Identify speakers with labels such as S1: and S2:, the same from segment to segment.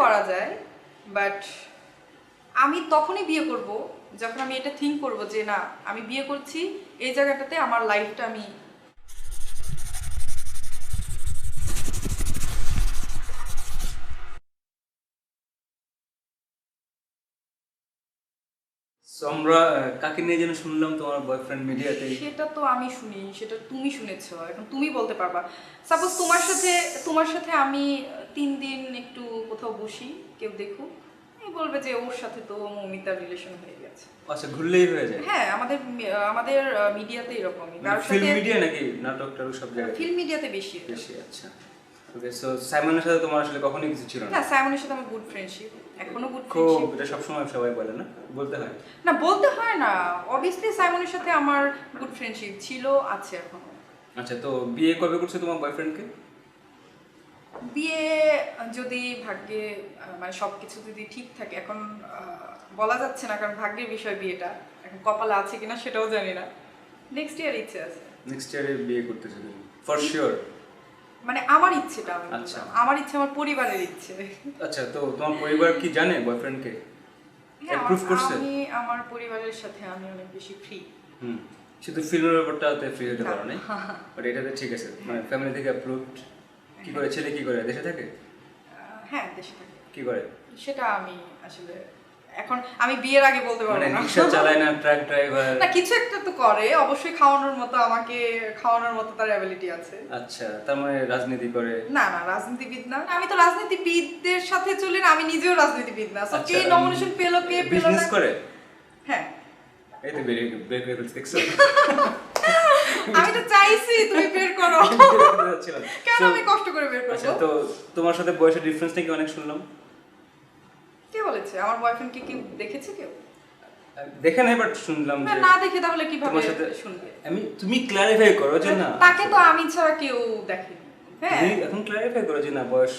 S1: করা যায় বাট আমি তখনই বিয়ে করব যখন আমি এটা থিঙ্ক করব যে না, আমি বিয়ে করছি এই জায়গাটাতে আমার লাইফটা আমি
S2: আমরা কাকে নিয়ে যেন শুনলাম তোমার বয়ফ্রেন্ড মিডিয়াতে?
S1: সেটা তো আমি শুনি সেটা তুমি শুনেছো এখন তুমি বলতে পারবা। সাপোজ তোমার সাথে তোমার সাথে আমি তিন দিন একটু কোথাও বসি কেউ দেখুক বলবে যে ওর সাথে তো মমিতার রিলেশন হয়ে গেছে।
S2: আচ্ছা ঘুরলেই হয়ে যায়?
S1: হ্যাঁ আমাদের আমাদের মিডিয়াতে এরকমই।
S2: ফিল্ম মিডিয়া নাকি? নাটক টাটক সব জায়গায়
S1: ফিল্ম মিডিয়াতে বেশি।
S2: বেশি আচ্ছা। ওকে সো সাইমনের সাথে তোমার আসলে কখনোই কিছু ছিল না?
S1: না সাইমনের সাথে আমার গুড ফ্রেন্ডশিপ এখনও গুড ফ্রেন্ডশিপ
S2: এটা সবসময় সবাই বলে না? বলতে হয়?
S1: না বলতে হয় না। অবভিয়াসলি সাইমনের সাথে আমার গুড ফ্রেন্ডশিপ ছিল আছে এখনও।
S2: আচ্ছা তো বিয়ে কবে করছ তোমার বয়ফ্রেন্ডকে
S1: বিয়ে যদি ভাগ্যে মানে সবকিছু যদি ঠিক থাকে এখন বলা যাচ্ছে না কারণ ভাগ্যের বিষয় বিয়েটা। এখন কপালে আছে কিনা সেটাও জানি না। নেক্সট ইয়ার ইচ্ছে আছে।
S2: নেক্সট ইয়ারে বিয়ে করতেছো তুমি ফর শিওর
S1: মানে আমার ইচ্ছেটা আমি
S2: আচ্ছা।
S1: আমার ইচ্ছে আমার পরিবারের ইচ্ছে।
S2: আচ্ছা তো তোমার পরিবার কি জানে বয়ফ্রেন্ডকে
S1: হ্যাঁ,
S2: অ্যাপ্রুভ করছে?
S1: আমি আমার পরিবারের সাথে আমি অনেক বেশি ফ্রি
S2: হুম শুধু ফিল্মের ব্যাপারটাতে ফ্রি হতে পারো
S1: হ্যাঁ।
S2: বাট এটাতে ঠিক আছে। মানে ফ্যামিলি থেকে অ্যাপ্রুভড কি করে? ছেলে কি করে? দেশে থাকে?
S1: হ্যাঁ দেশে থাকে।
S2: কি করে?
S1: সেটা আমি আসলে এখন আমি বিয়ের আগে বলতে পারব না।
S2: রিক্সা চালায় না ট্রাক ড্রাইভার
S1: না কিছু একটা তো করে অবশ্যই খাওয়ানোর মতো আমাকে খাওয়ানোর মতো তার অ্যাবিলিটি আছে।
S2: আচ্ছা তার মানে রাজনীতি করে।
S1: না না রাজনীতিবিদ না আমি তো রাজনীতিবিদদের সাথে চলি না আমি নিজেও রাজনীতিবিদ না। So,
S2: আচ্ছা,
S1: কে নমিনেশন পেল কে পেল
S2: বিজনেস
S1: না
S2: করে?
S1: হ্যাঁ।
S2: এই তো বেরিয়ে বের করে ফেলছি
S1: আমি তো চাইছি তুমি বের করো। কেন আমি কষ্ট করে বের
S2: আচ্ছা তো তোমার সাথে বয়সের ডিফারেন্স নাকি অনেক শুনলাম?
S1: বলেছে? আমার বয়ফ্রেন্ড কি দেখেছে কেউ?
S2: দেখে নাই বাট শুনলাম যে
S1: না দেখে তাহলে কীভাবে শুনবে?
S2: আমি তুমি করো যে না
S1: তাকে তো আমি ছাড়া কেউ দেখেনি। হ্যাঁ।
S2: এখন করো যে না বয়স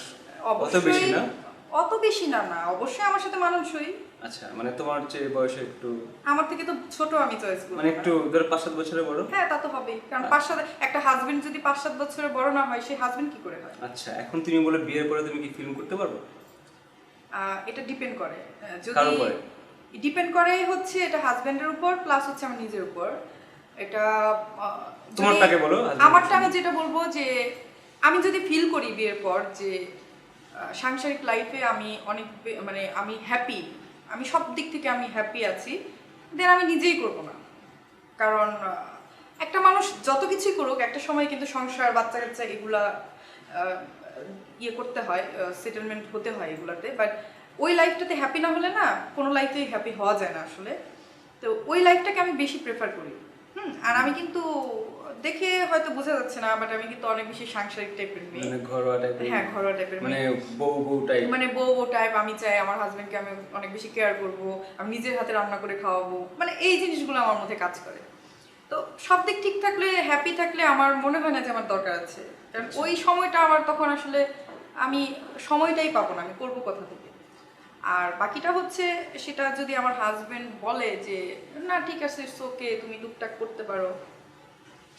S2: অত বেশি না?
S1: অত বেশি না না। অবশ্যই আমার সাথে মানুষই
S2: আচ্ছা মানে তোমার চেয়ে বয়সে একটু
S1: আমার থেকে তো ছোট আমি চয়েস করব
S2: মানে একটু ধরো পাঁচ সাত বছরের বড়?
S1: হ্যাঁ তা তো হবেই। কারণ পাঁচ সাত একটা হাজবেন্ড যদি পাঁচ সাত বছরের বড় না হয় সেই হাজবেন্ড কি করে হয়?
S2: আচ্ছা এখন তুমি বলে বিয়ের পরে তুমি কি ফিল্ম করতে পারব?
S1: এটা ডিপেন্ড করে। যদি ডিপেন্ড করে হচ্ছে এটা হাজবেন্ডের উপর প্লাস হচ্ছে আমার নিজের উপর। এটা
S2: তোমারটাকে বলো,
S1: আমারটা আমি যেটা বলব যে আমি যদি ফিল করি বিয়ের পর যে সাংসারিক লাইফে আমি অনেক মানে আমি হ্যাপি আমি সব দিক থেকে আমি হ্যাপি আছি দেন আমি নিজেই করব না। কারণ একটা মানুষ যত কিছুই করুক একটা সময় কিন্তু সংসার বাচ্চা কাচ্চা এগুলা ইয়ে করতে হয় সেটেলমেন্ট হতে হয় এগুলাতে। বাট ওই লাইফটাতে হ্যাপি না হলে না কোনো লাইফেই হ্যাপি হওয়া যায় না আসলে। তো ওই লাইফটাকে আমি বেশি প্রেফার করি। হুম আর আমি কিন্তু দেখে হয়তো বোঝা যাচ্ছে না বাট আমি কিন্তু অনেক বেশি সাংসারিক টাইপের মেয়ে।
S2: মানে ঘরোয়া টাইপের
S1: হ্যাঁ ঘরোয়া টাইপের
S2: মানে
S1: মেয়ে।
S2: বউ বউ টাইপ
S1: মানে বউ বউ টাইপ আমি চাই আমার হাজবেন্ডকে আমি অনেক বেশি কেয়ার করব আমি নিজের হাতে রান্না করে খাওয়াবো। মানে এই জিনিসগুলো আমার মধ্যে কাজ করে। তো সব দিক ঠিক থাকলে হ্যাপি থাকলে আমার মনে হয় না যে আমার দরকার আছে। কারণ ওই সময়টা আমার তখন আসলে আমি সময়টাই পাবো না আমি করব কোথা থেকে? আর বাকিটা হচ্ছে সেটা যদি আমার হাজবেন্ড বলে যে না ঠিক আছে ওকে তুমি টুকটাক করতে পারো।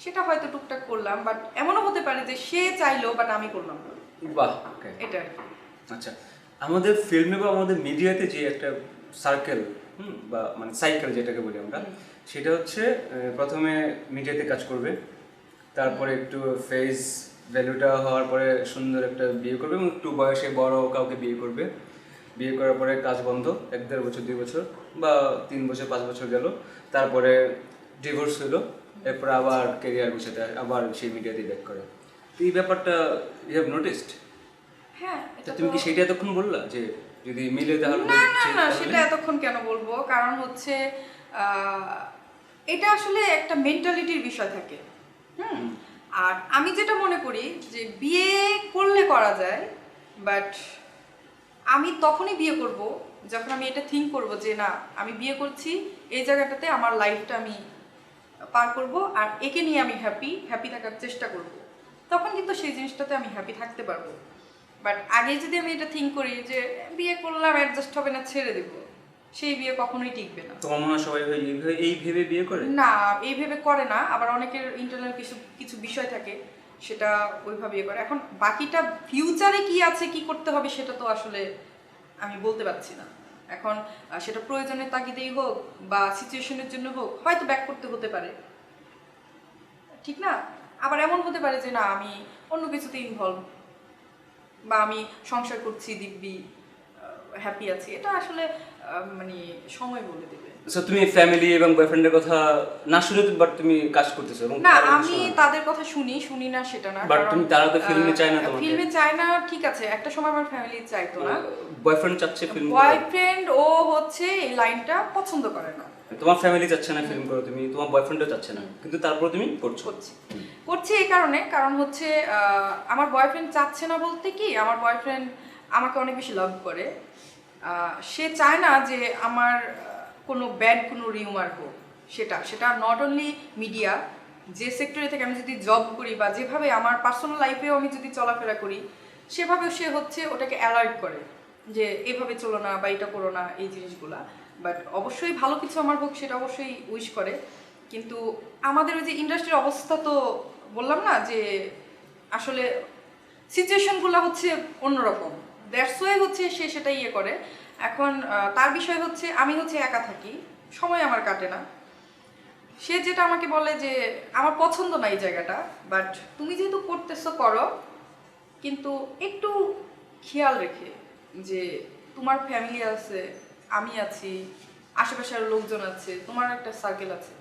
S1: সেটা হয়তো টুকটাক করলাম বাট এমনও হতে পারে যে সে চাইলো বাট আমি করলাম না।
S2: বাহ
S1: এটা।
S2: আচ্ছা আমাদের ফিল্মে বা আমাদের মিডিয়াতে যে একটা সার্কেল হুম বা মানে সাইকেল যেটাকে বলি আমরা সেটা হচ্ছে প্রথমে মিডিয়াতে কাজ করবে তারপরে একটু ফেস ভ্যালুটা হওয়ার পরে সুন্দর একটা বিয়ে করবে এবং একটু বয়সে বড় কাউকে বিয়ে করবে। বিয়ে করার পরে কাজ বন্ধ এক দেড় বছর দুই বছর বা তিন বছর পাঁচ বছর গেল তারপরে ডিভোর্স হলো এরপর আবার কেরিয়ার গুছাতে আবার সেই মিডিয়াতে ব্যাক করে। তো এই ব্যাপারটা ইউ হ্যাভ নোটিসড
S1: হ্যাঁ এটা
S2: তুমি কি সেটা এতক্ষণ বললা যে যদি মিলে তাহলে
S1: না না না সেটা এতক্ষণ কেন বলব? কারণ হচ্ছে এটা আসলে একটা মেন্টালিটির বিষয় থাকে। হুম? আর আমি যেটা মনে করি যে বিয়ে করলে করা যায় বাট আমি তখনই বিয়ে করব যখন আমি এটা থিঙ্ক করব যে না আমি বিয়ে করছি এই জায়গাটাতে আমার লাইফটা আমি পার করব আর একে নিয়ে আমি হ্যাপি হ্যাপি থাকার চেষ্টা করব। তখন কিন্তু সেই জিনিসটাতে আমি হ্যাপি থাকতে পারব। বাট আগে যদি আমি এটা থিঙ্ক করি যে বিয়ে করলাম অ্যাডজাস্ট হবে না ছেড়ে দেব। সেই বিয়ে কখনোই টিকবে না।
S2: তোমার মনে সবাই এই ভেবে- এই ভেবে বিয়ে করে?
S1: না এই ভেবে করে না। আবার অনেকের ইন্টারনাল কিছু কিছু বিষয় থাকে সেটা ওইভাবে ইয়ে করে। এখন বাকিটা ফিউচারে কি আছে কি করতে হবে সেটা তো আসলে আমি বলতে পারছি না। এখন সেটা প্রয়োজনের তাগিদেই হোক বা সিচুয়েশনের জন্য হোক হয়তো ব্যাক করতে হতে পারে। ঠিক না? আবার এমন হতে পারে যে না আমি অন্য কিছুতে ইনভলভ বা আমি সংসার করছি দিব্যি হ্যাপি আছি এটা আসলে মানে সময় বলে দেবে।
S2: সো তুমি ফ্যামিলি এবং বয়ফ্রেন্ডের কথা না শুনে বাট তুমি কাজ করতেছো এবং
S1: না আমি তাদের কথা শুনি শুনি না সেটা না
S2: But তুমি তারা তো এ চায় না তোমাকে।
S1: ফিল্মে চায় না ঠিক আছে একটা সময় আমার ফ্যামিলি চাইতো না।
S2: বয়ফ্রেন্ড চাচ্ছে ফিল্ম
S1: বয়ফ্রেন্ড ও হচ্ছে এই লাইনটা পছন্দ করে না।
S2: তোমার ফ্যামিলি চাচ্ছে না ফিল্ম করো তুমি, তোমার বয়ফ্রেন্ডও চাচ্ছে না। কিন্তু তারপর তুমি করছ।
S1: করছি। এই কারণে, কারণ হচ্ছে আমার বয়ফ্রেন্ড চাচ্ছে না বলতে কি, আমার বয়ফ্রেন্ড আমাকে অনেক বেশি লাভ করে। সে চায় না যে আমার কোনো ব্যাড কোনো রিউমার হোক। সেটা সেটা নট অনলি মিডিয়া যে সেক্টরে থেকে আমি যদি জব করি বা যেভাবে আমার পার্সোনাল লাইফেও আমি যদি চলাফেরা করি, সেভাবেও সে হচ্ছে ওটাকে অ্যালার্ট করে যে, এভাবে চলো না বা এটা করো না, এই জিনিসগুলা। বাট অবশ্যই ভালো কিছু আমার হোক, সেটা অবশ্যই উইশ করে। কিন্তু আমাদের ওই যে ইন্ডাস্ট্রির অবস্থা তো বললাম না যে, আসলে সিচুয়েশনগুলো হচ্ছে অন্যরকম। দ্যাটস ওয়ে হচ্ছে সে সেটা ইয়ে করে। এখন তার বিষয় হচ্ছে, আমি হচ্ছে একা থাকি। সময় আমার কাটে না। সে যেটা আমাকে বলে যে, আমার পছন্দ না এই জায়গাটা বাট তুমি যেহেতু করতেছো, করো। কিন্তু একটু খেয়াল রেখে যে, তোমার ফ্যামিলি আছে আমি আছি আশেপাশের লোকজন আছে তোমার একটা সার্কেল আছে।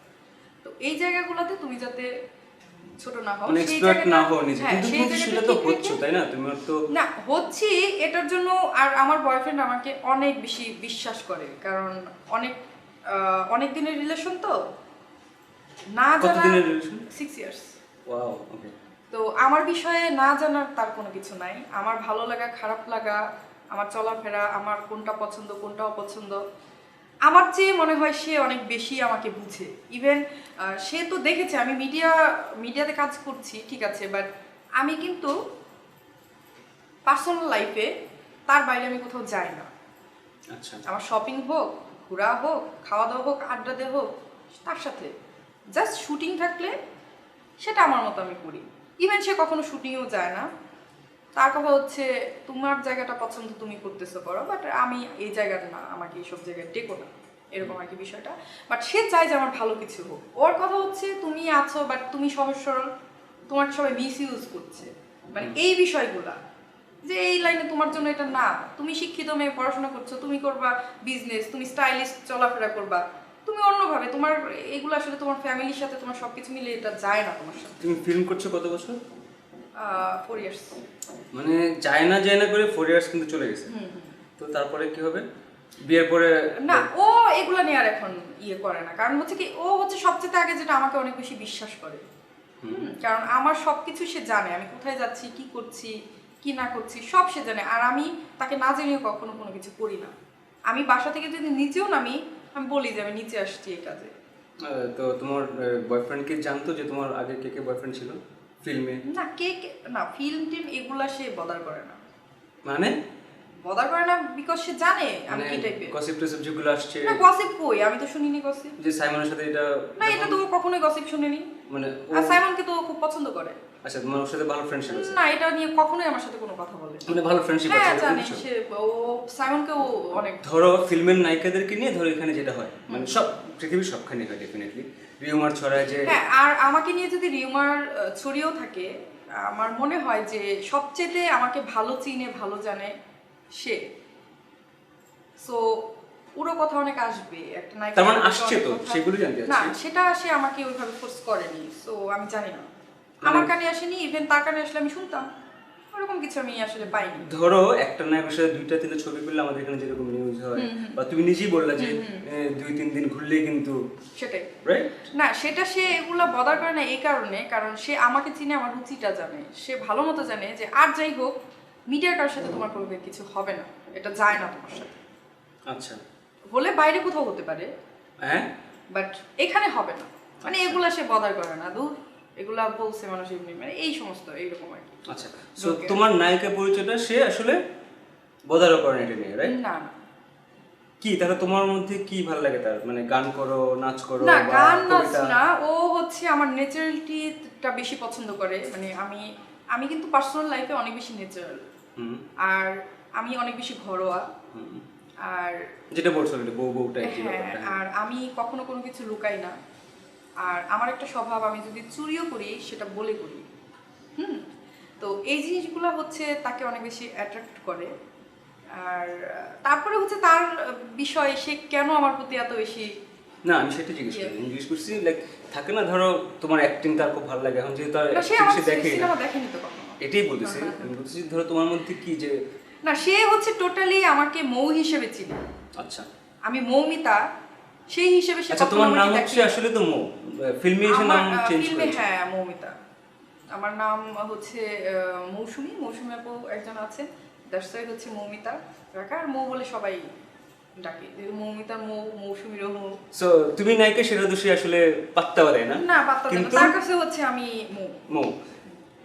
S1: তো এই জায়গাগুলোতে তুমি যাতে ছোট না হও
S2: মানে
S1: সেই
S2: না নিজে
S1: হ্যাঁ,
S2: কিন্তু
S1: সেই
S2: তুমি
S1: জায়গাটা
S2: সেটা তো
S1: ঠিক
S2: তাই না? তোমার তো
S1: না হচ্ছি এটার জন্য আর আমার বয়ফ্রেন্ড আমাকে অনেক বেশি বিশ্বাস করে কারণ অনেক অনেক দিনের রিলেশন তো। না জানা? সিক্স ইয়ার্স
S2: ওয়াও ওকে
S1: তো আমার বিষয়ে না জানার তার কোনো কিছু নাই। আমার ভালো লাগা খারাপ লাগা আমার চলাফেরা আমার কোনটা পছন্দ কোনটা অপছন্দ আমার চেয়ে মনে হয় সে অনেক বেশি আমাকে বুঝে। ইভেন সে তো দেখেছে আমি মিডিয়া মিডিয়াতে কাজ করছি ঠিক আছে বাট আমি কিন্তু পার্সোনাল লাইফে তার বাইরে আমি কোথাও যাই না।
S2: আচ্ছা।
S1: আমার শপিং হোক ঘোরা হোক খাওয়া দাওয়া হোক আড্ডা দেওয়া হোক তার সাথে। জাস্ট শুটিং থাকলে সেটা আমার মতো আমি করি। ইভেন সে কখনো শুটিংও যায় না। তার কথা হচ্ছে তোমার জায়গাটা পছন্দ তুমি করতেছো করো বাট আমি এই জায়গাটা না আমাকে এইসব জায়গায় ডেকো না। এরকম আর কি বিষয়টা। বাট সে চায় যে আমার ভালো কিছু হোক। ওর কথা হচ্ছে তুমি আছো বাট তুমি সহজ সরল। তোমাকে সবাই মিস ইউজ করছে। মানে এই বিষয়গুলা। যে এই লাইনে তোমার জন্য এটা না। তুমি শিক্ষিত মেয়ে পড়াশোনা করছ তুমি করবা বিজনেস তুমি স্টাইলিশ চলাফেরা করবা। তুমি অন্যভাবে তোমার এগুলো আসলে তোমার ফ্যামিলির সাথে তোমার সবকিছু মিলে এটা যায় না তোমার সাথে।
S2: তুমি ফিল্ম করছ কত বছর?
S1: ফোর ইয়ার্স
S2: মানে যায় না যায় না করে ফোর ইয়ার্স কিন্তু চলে গেছে। তো তারপরে কি হবে? বিয়ের পরে
S1: না ও এগুলো নিয়ে আর এখন ইয়ে করে না। কারণ হচ্ছে কি ও হচ্ছে সবচেয়ে আগে যেটা আমাকে অনেক বেশি বিশ্বাস করে। কারণ আমার সবকিছু সে জানে। আমি কোথায় যাচ্ছি কি করছি কি না করছি সব সে জানে। আর আমি তাকে না জেনেও কখনো কোনো কিছু করি না। আমি বাসা থেকে যদি নিচেও নামি আমি বলি যে আমি নিচে আসছি এই কাজে
S2: তো তোমার বয়ফ্রেন্ড কি জানতো যে তোমার আগে কে কে বয়ফ্রেন্ড ছিল? ফিল্মে?
S1: না কে কে- না ফিল্ম টিম এগুলা সে বদার করে না।
S2: মানে?
S1: বদার করে না বিকজ সে জানে আমি
S2: মানে
S1: কি টাইপের
S2: গসিপ টসিপ যেগুলো আসছে।
S1: না গসিপ কই? আমি তো শুনিনি গসিপ
S2: যে সাইমনের সাথে এটা
S1: না এটা তো কখনোই গসিপ শুনিনি।
S2: মানে
S1: আর সাইমনকে তো খুব পছন্দ করে।
S2: আচ্ছা তোমার ওর সাথে ভালো ফ্রেন্ডশিপ আছে?
S1: না এটা নিয়ে কখনোই আমার সাথে কোনো কথা বলে
S2: মানে ভালো ফ্রেন্ডশিপ আছে
S1: হ্যাঁ জানি সে ও সাইমনকে ও অনেক
S2: ধরো ফিল্মের নায়িকাদেরকে নিয়ে ধরো এখানে যেটা হয় মানে সব পৃথিবীর সবখানে হয় ডেফিনেটলি রিউমার ছড়ায় যে
S1: হ্যাঁ আর আমাকে নিয়ে যদি রিউমার ছড়িয়েও থাকে আমার মনে হয় যে সবচেয়ে আমাকে ভালো চিনে ভালো জানে সে। সো পুরো কথা অনেক আসবে। একটা নায়িকা
S2: তার মানে আসছে তো, সেগুলো জানতে
S1: না সেটা সে আমাকে ওইভাবে ফোর্স করেনি। সো আমি জানি না। আমার কানে আসেনি ইভেন তার কানে আসলে আমি শুনতাম। ওরকম কিছু আমি আসলে পাইনি।
S2: ধরো একটা নায়কের সাথে দুইটা তিনটা ছবি করলে আমাদের এখানে যেরকম নিউজ হয় বা তুমি নিজেই বললা যে দুই তিন দিন ঘুরলেই কিন্তু
S1: সেটাই।
S2: রাইট
S1: না সেটা সে এগুলো বদার করে না এই কারণে কারণ সে আমাকে চিনে আমার রুচিটা জানে। সে ভালো মতো জানে যে আর যাই হোক মিডিয়ার কারোর সাথে তোমার কোনো কিছু হবে না। এটা যায় না তোমার সাথে।
S2: আচ্ছা।
S1: হলে বাইরে কোথাও হতে পারে
S2: হ্যাঁ?
S1: বাট এখানে হবে না। মানে এগুলা সে বদার করে না। দূর এগুলা বলছে মানুষ এমনি মানে এই সমস্ত এইরকম আর কি।
S2: আচ্ছা সো তোমার নায়িকা পরিচয়টা সে আসলে বদারও করে এটা নিয়ে রাইট
S1: না
S2: কি তাহলে তোমার মধ্যে কি ভালো লাগে তার? মানে গান করো নাচ করো
S1: না গান নাচ না ও হচ্ছে আমার ন্যাচারালিটিটা বেশি পছন্দ করে। মানে আমি আমি কিন্তু পার্সোনাল লাইফে অনেক বেশি ন্যাচারাল
S2: হুম।
S1: আর আমি অনেক বেশি ঘরোয়া।
S2: হুম।
S1: আর
S2: যেটা বলছো বউ বউ টাইপ
S1: হ্যাঁ। আর আমি কখনো কোনো কিছু লুকাই না। আর আমার একটা স্বভাব আমি যদি চুরিও করি সেটা বলে করি। হুম? তো এই জিনিসগুলো হচ্ছে তাকে অনেক বেশি অ্যাট্রাক্ট করে। আর তারপরে হচ্ছে তার বিষয় সে কেন আমার প্রতি এত বেশি
S2: না আমি সেটা জিজ্ঞেস করি জিজ্ঞেস করছি লাইক থাকে না ধরো তোমার অ্যাক্টিং তার খুব ভালো লাগে। এখন যেহেতু তার
S1: সে কখনো।
S2: এটাই বলতেছি। আমি বলতেছি ধরো তোমার মধ্যে কি যে
S1: না সে হচ্ছে টোটালি আমাকে মৌ হিসেবে চিনে।
S2: আচ্ছা।
S1: আমি মৌমিতা সেই হিসেবে সে
S2: আচ্ছা তোমার নাম হচ্ছে আসলে তো মো। ফিল্মে এসে নাম চেঞ্জ
S1: ফিল্মে হ্যাঁ মৌমিতা। আমার নাম হচ্ছে মৌসুমী। মৌসুমী আপু একজন আছে দ্যাটস হচ্ছে মৌমিতা রাখা। আর মৌ বলে সবাই ডাকে। মৌমিতার মৌ মৌসুমীরও মৌ
S2: সো তুমি নায়িকা সেটা দোষী আসলে পাত্তাও দেয় না?
S1: না পাত্তা দেয়
S2: কিন্তু
S1: তার কাছে হচ্ছে আমি মৌ।
S2: মো।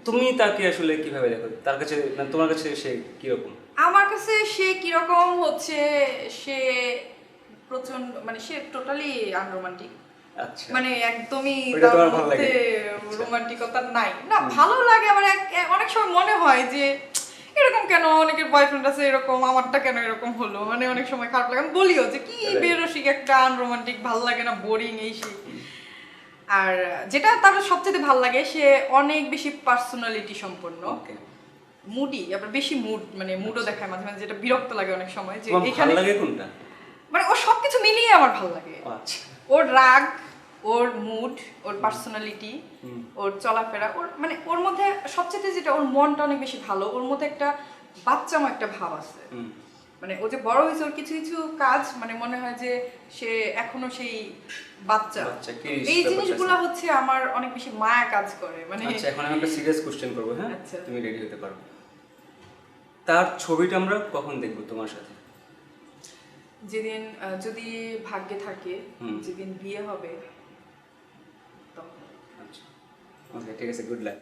S2: তুমি তাকে আসলে কীভাবে দেখো? তার কাছে না তোমার কাছে সে কীরকম?
S1: আমার কাছে সে কীরকম হচ্ছে সে প্রচণ্ড মানে সে টোটালি আনরোমান্টিক মানে একদমই?
S2: আচ্ছা।
S1: রোমান্টিকতা নাই। না ভালো লাগে এক- অনেক সময় মনে হয় যে এরকম কেন অনেকের বয়ফ্রেন্ড আছে এরকম আমারটা কেন এরকম হলো? মানে অনেক সময় খারাপ লাগে। আমি বলিও যে কি বেরসিক একটা আনরোমান্টিক ভালো লাগে না বোরিং এই সেই। আর যেটা তার সবচেয়ে ভালো লাগে সে অনেক বেশি পার্সোনালিটি সম্পন্ন। মুডি আবার বেশি মুড মানে মুডও দেখায় মাঝে মাঝে যেটা বিরক্ত লাগে অনেক সময় যে এখানে
S2: লাগে কোনটা?
S1: মানে ও সবকিছু মিলিয়ে আমার ভালো লাগে।
S2: আচ্ছা।
S1: ওর রাগ ওর মুড ওর পার্সোনালিটি ওর চলাফেরা ওর মানে ওর মধ্যে সবচেয়ে যেটা ওর মনটা অনেক বেশি ভালো ওর মধ্যে একটা বাচ্চামো একটা ভাব আছে। মানে ও যে বড় হয়েছে ওর কিছু কিছু কাজ মানে মনে হয় যে সে এখনও সেই বাচ্চা। এই জিনিসগুলো হচ্ছে আমার অনেক বেশি মায়া কাজ করে মানে
S2: আচ্ছা এখন আমি একটা সিরিয়াস কোশ্চেন করব হ্যাঁ?
S1: আচ্ছা।
S2: তুমি রেডি হতে পারো। তার ছবিটা আমরা কখন দেখব তোমার সাথে?
S1: যেদিন যদি ভাগ্যে থাকে যেদিন বিয়ে হবে
S2: ওকে ঠিক আছে গুড লাক